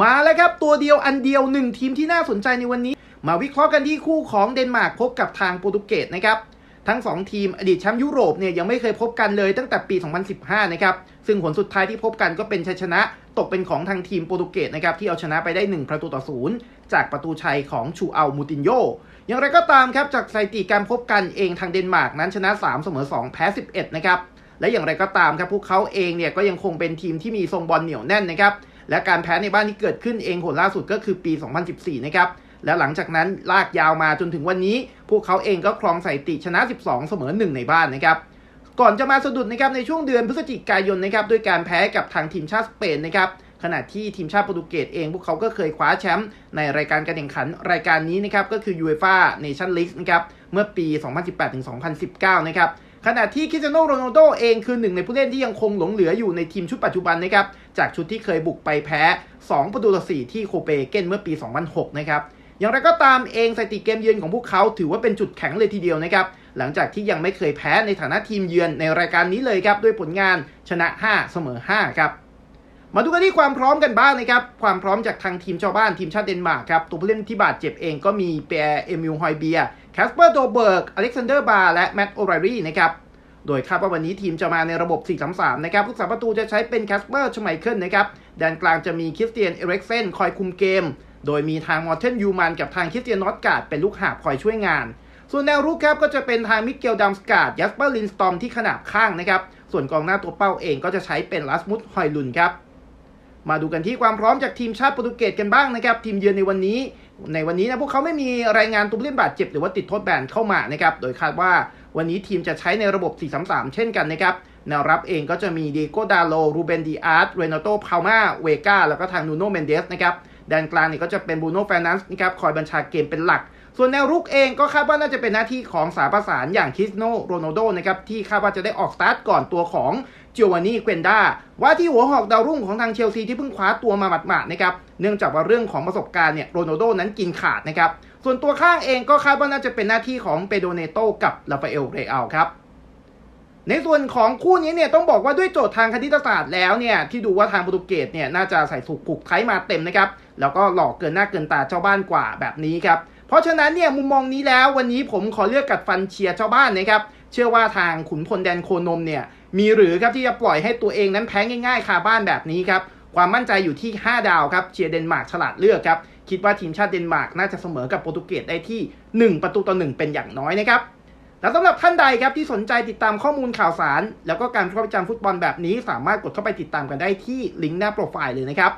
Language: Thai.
มาแล้วครับ ตัวเดียวอันเดียวหนึ่งทีมที่น่าสนใจในวันนี้ มาวิเคราะห์กันที่คู่ของเดนมาร์กพบกับทางโปรตุเกสนะครับทั้ง 2 ทีมอดีตแชมป์ยุโรปเนี่ยยังไม่เคยพบกันเลยตั้งแต่ปี 2015 นะครับ ซึ่งผลสุดท้ายที่พบกันก็เป็นชัยชนะตกเป็นของทางทีมโปรตุเกสนะครับ ที่เอาชนะไปได้ 1 ประตูต่อศูนย์จากประตูชัยของชูอัลมูตินโย อย่างไรก็ตามครับ จากสถิติการพบกันเองทางเดนมาร์กนั้นชนะ 3 เสมอ 2 แพ้ 11 นะครับ และอย่างไรก็ตามครับพวกเขาเองเนี่ยก็ยังคงเป็นทีมที่มีทรงบอลเหนียวแน่นนะครับ และการแพ้ในบ้านที่เกิดขึ้นเองผลล่าสุดก็คือปี 2014 นะครับและหลังจากนั้นลากยาวมาจนถึงวันนี้ พวกเขาเองก็ครองสถิติชนะ 12 เสมอ 1 ในบ้านนะครับก่อนจะมาสะดุดนะครับในช่วงเดือนพฤศจิกายนนะครับด้วยการแพ้กับทางทีมชาติสเปนนะครับขณะที่ทีมชาติโปรตุเกสเอง พวกเขาก็เคยคว้าแชมป์ในรายการการแข่งขันรายการนี้นะครับก็คือ UEFA Nation League นะครับเมื่อปี 2018-2019 นะครับ ขณะที่คริสเตียโนโรนัลโดเองคือหนึ่งในผู้เล่นที่ยังคงหลงเหลืออยู่ในทีมชุดปัจจุบันนะครับ จากชุดที่เคยบุกไปแพ้ 2 ประตูต่อ 4 ที่โคเปเกนเมื่อปี 2006 นะครับ อย่างไรก็ตามเองสถิติเกมเยือนของพวกเขาถือว่าเป็นจุดแข็งเลยทีเดียวนะครับ หลังจากที่ยังไม่เคยแพ้ในฐานะทีมเยือนในรายการนี้เลยครับด้วยผลงานชนะ 5 เสมอ 5 ครับ มาดูกันที่ความพร้อมกันบ้างนะครับ ความพร้อมจากทางทีมชาวบ้านทีมชาติเดนมาร์กครับ ตัวผู้เล่นที่บาดเจ็บเองก็มีเปียร์เอมิลฮอยเบียแคสเปอร์โดเบิร์ก อเล็กซานเดอร์บาร์และแมตต์โอไรรี่นะครับ โดยคาดว่าวันนี้ทีมจะมาในระบบ 4-3-3 นะครับผู้สาประตูจะใช้เป็นแคสเปอร์ชไมเคิลนะครับแดนกลางจะมีคริสเตียน เอเร็กเซนคอยคุมเกม โดยมีทางมอร์เทนยูมันกับทางคริสเตียนนอตการ์ดเป็นลูกหาบคอยช่วยงาน ส่วนแนวรุกครับก็จะเป็นทางมิเกลดัมสการ์ดยัสเปอร์ลินสตอมที่ขนาบข้างนะครับส่วนกองหน้าตัวเป้าเองก็จะใช้เป็นลัสมุดฮอยลุนครับ มาดูกันที่ความพร้อมจากทีมชาติโปรตุเกสกันบ้างนะครับ ทีมเยือนในวันนี้ ในวันนี้นะพวกเขาไม่มีรายงานตัวผู้เล่นบาดเจ็บหรือว่าติดโทษแบนเข้ามานะครับ โดยคาดว่าวันนี้ทีมจะใช้ในระบบ 4-3-3 เช่นกันนะครับ แนวรับเองก็จะมีเดโกดาโล รูเบนดีอาร์ตเรโนโตพามาเวกาแล้วก็ทางนูโนเมนเดสนะครับ แดนกลางนี่ก็จะเป็นบูโน่แฟนันส์นะครับ คอยบัญชาเกมเป็นหลัก ส่วนแนวรุกเองก็คาดว่าน่าจะเป็นหน้าที่ของสายประสานอย่างคริสโนโรนัลโดนะครับที่คาดว่าจะได้ออกสตาร์ทก่อนตัวของจิวานี่เกวนดาว่าที่หัวหอกดาวรุ่งของทางเชลซีที่เพิ่งคว้าตัวมาหมาดๆนะครับเนื่องจากว่าเรื่องของประสบการณ์เนี่ยโรนัลโดนั้นกินขาดนะครับส่วนตัวข้างเองก็คาดว่าน่าจะเป็นหน้าที่ของเปโดเนโตกับลาฟาเอลเรอัลครับในส่วนของคู่นี้เนี่ยต้องบอกว่าด้วยโจทย์ทางคณิตศาสตร์แล้วเนี่ยที่ดูว่าทางโปรตุเกสเนี่ยน่าจะใส่ถูกผูกไทยมาเต็มนะครับแล้วก็หลอกเกินหน้าเกินตาเจ้าบ้านกว่าแบบนี้ครับ เพราะฉะนั้นเนี่ยมุมมองนี้แล้ววันนี้ผมขอเลือกกัดฟันเชียร์เจ้าบ้านนะครับ เชื่อว่าทางขุนพลแดนโคนมเนี่ยมีหรือครับที่จะปล่อยให้ตัวเองนั้นแพ้ง่ายๆคาบ้านแบบนี้ครับความมั่นใจอยู่ที่ 5 ดาวครับเชียร์เดนมาร์กฉลาดเลือกครับคิดว่าทีมชาติเดนมาร์กน่าจะเสมอกับโปรตุเกสได้ที่ 1 ประตูต่อ 1 เป็นอย่างน้อยนะครับและสำหรับท่านใดครับที่สนใจติดตามข้อมูลข่าวสาร แล้วก็การวิเคราะห์วิจารณ์ฟุตบอลแบบนี้ สามารถกดเข้าไปติดตามกันได้ที่ลิงก์หน้าโปรไฟล์เลยนะครับ